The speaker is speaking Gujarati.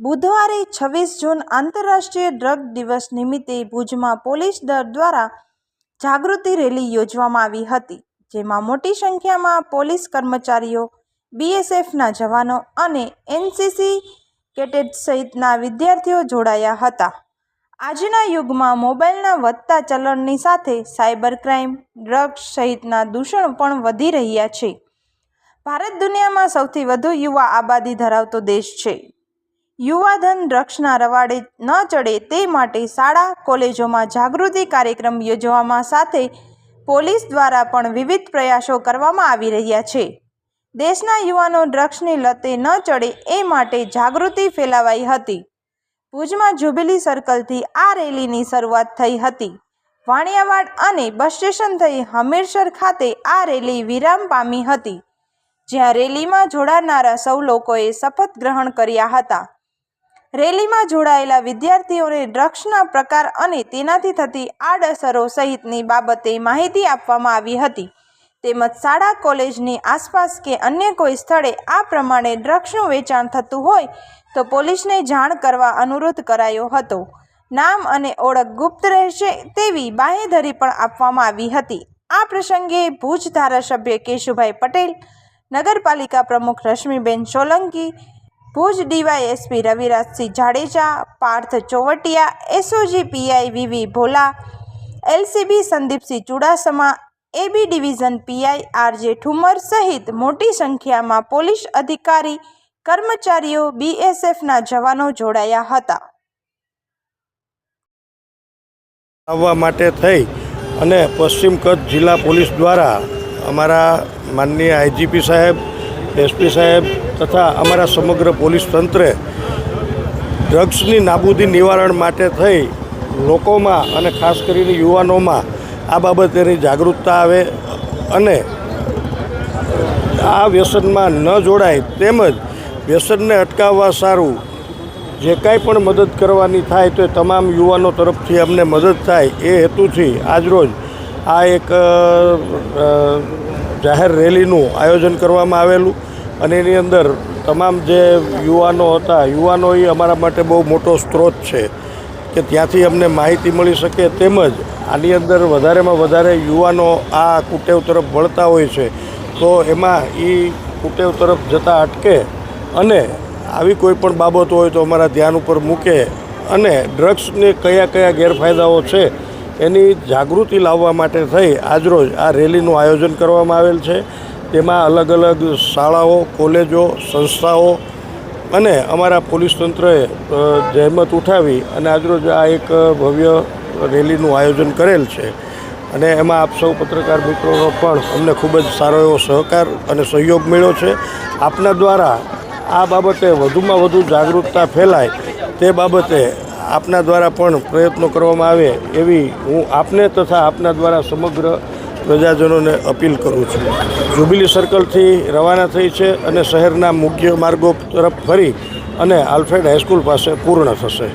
બુધવારે છવ્વીસ જૂન આંતરરાષ્ટ્રીય ડ્રગ દિવસ નિમિત્તે ભુજમાં પોલીસ દળ દ્વારા જાગૃતિ રેલી યોજવામાં આવી હતી, જેમાં મોટી સંખ્યામાં પોલીસ કર્મચારીઓ બીએસએફના જવાનો અને એનસીસી કેટેટ સહિતના વિદ્યાર્થીઓ જોડાયા હતા. આજના યુગમાં મોબાઈલના વધતા ચલણની સાથે સાયબર ક્રાઇમ ડ્રગ્સ સહિતના દૂષણ પણ વધી રહ્યા છે. ભારત દુનિયામાં સૌથી વધુ યુવા આબાદી ધરાવતો દેશ છે. યુવાધન ડ્રગ્સના રવાડે ન ચડે તે માટે શાળા, કોલેજોમાં જાગૃતિ કાર્યક્રમ યોજવામાં સાથે પોલીસ દ્વારા પણ વિવિધ પ્રયાસો કરવામાં આવી રહ્યા છે. દેશના યુવાનો ડ્રગ્સની લતે ન ચડે એ માટે જાગૃતિ ફેલાવાઈ હતી. ભુજમાં જ્યુબિલી સર્કલથી આ રેલીની શરૂઆત થઈ હતી. વાણિયાવાડ અને બસ સ્ટેશન થઈ હમીરસર ખાતે આ રેલી વિરામ પામી હતી. જ્યાં રેલીમાં જોડાનારા સૌ લોકોએ શપથ ગ્રહણ કર્યા હતા. રેલીમાં જોડાયેલા વિદ્યાર્થીઓને ડ્રગ્સના પ્રકાર અને તેનાથી થતી આડઅસરો સહિતની બાબતે માહિતી આપવામાં આવી હતી. તેમજ શાળા, કોલેજની આસપાસ કે અન્ય કોઈ સ્થળે આ પ્રમાણે ડ્રગ્સનું વેચાણ થતું હોય તો પોલીસને જાણ કરવા અનુરોધ કરાયો હતો. નામ અને ઓળખ ગુપ્ત રહેશે તેવી બાહેધરી પણ આપવામાં આવી હતી. આ પ્રસંગે ભુજ ધારાસભ્ય કેશુભાઈ પટેલ, નગરપાલિકા પ્રમુખ Rashmiben Solanki Bhuj DYSP Ravirajsinh Jadeja, Parth Chovatiya, SOG PI V V Bhola, LCB Sandeepsinh Chudasama, A B division PI R J Thumar સહિત મોટી સંખ્યામાં પોલીસ અધિકારી, કર્મચારીઓ, બીએસએફના જવાનો જોડાયા હતા. આવવા માટે થઈ અને પશ્ચિમ કચ્છ જિલ્લા પોલીસ દ્વારા અમારા માનનીય આઈજીપી સાહેબ એસપી સાહેબ તથા અમારા સમગ્ર પોલીસ તંત્રે ડ્રગ્સની નાબૂદી નિવારણ માટે થઈ લોકોમાં અને ખાસ કરીને યુવાનોમાં આ બાબતેની જાગૃતતા આવે અને આ વ્યસનમાં ન જોડાય તેમજ વ્યસનને અટકાવવા સારું જે કાંઈ પણ મદદ કરવાની થાય તો એ તમામ યુવાનો તરફથી અમને મદદ થાય એ હેતુથી આજરોજ આ એક જાહેર રેલીનું આયોજન કરવામાં આવેલું અને એની અંદર તમામ જે યુવાનો હતા, યુવાનો એ અમારા માટે બહુ મોટો સ્ત્રોત છે કે ત્યાંથી અમને માહિતી મળી શકે તેમજ આની અંદર વધારેમાં વધારે યુવાનો આ કુટેવ તરફ વળતા હોય છે. તો એમાં એ કુટેવ તરફ જતાં અટકે અને આવી કોઈ પણ બાબતો હોય તો અમારા ધ્યાન ઉપર મૂકે અને ડ્રગ્સને કયા કયા ગેરફાયદાઓ છે એની જાગૃતિ લાવવા માટે થઈ આજરોજ આ રેલીનું આયોજન કરવામાં આવેલ છે. તેમાં અલગ અલગ શાળાઓ, કોલેજો, સંસ્થાઓ અને અમારા પોલીસ તંત્રએ જહેમત ઉઠાવી અને આજરોજ આ એક ભવ્ય રેલીનું આયોજન કરેલ છે. અને એમાં આપ સૌ પત્રકાર મિત્રોનો પણ અમને ખૂબ જ સારો એવો સહકાર અને સહયોગ મળ્યો છે. આપના દ્વારા આ બાબતે વધુમાં વધુ જાગૃતતા ફેલાય તે બાબતે આપના દ્વારા પણ પ્રયત્નો કરવામાં આવે એવી હું આપને તથા આપના દ્વારા સમગ્ર પ્રજાજનોને અપીલ કરું છું. જુબિલી સર્કલથી રવાના થઈ છે અને શહેરના મુખ્ય માર્ગો તરફ ફરી અને આલ્ફ્રેડ હાઈસ્કૂલ પાસે પૂર્ણ થશે.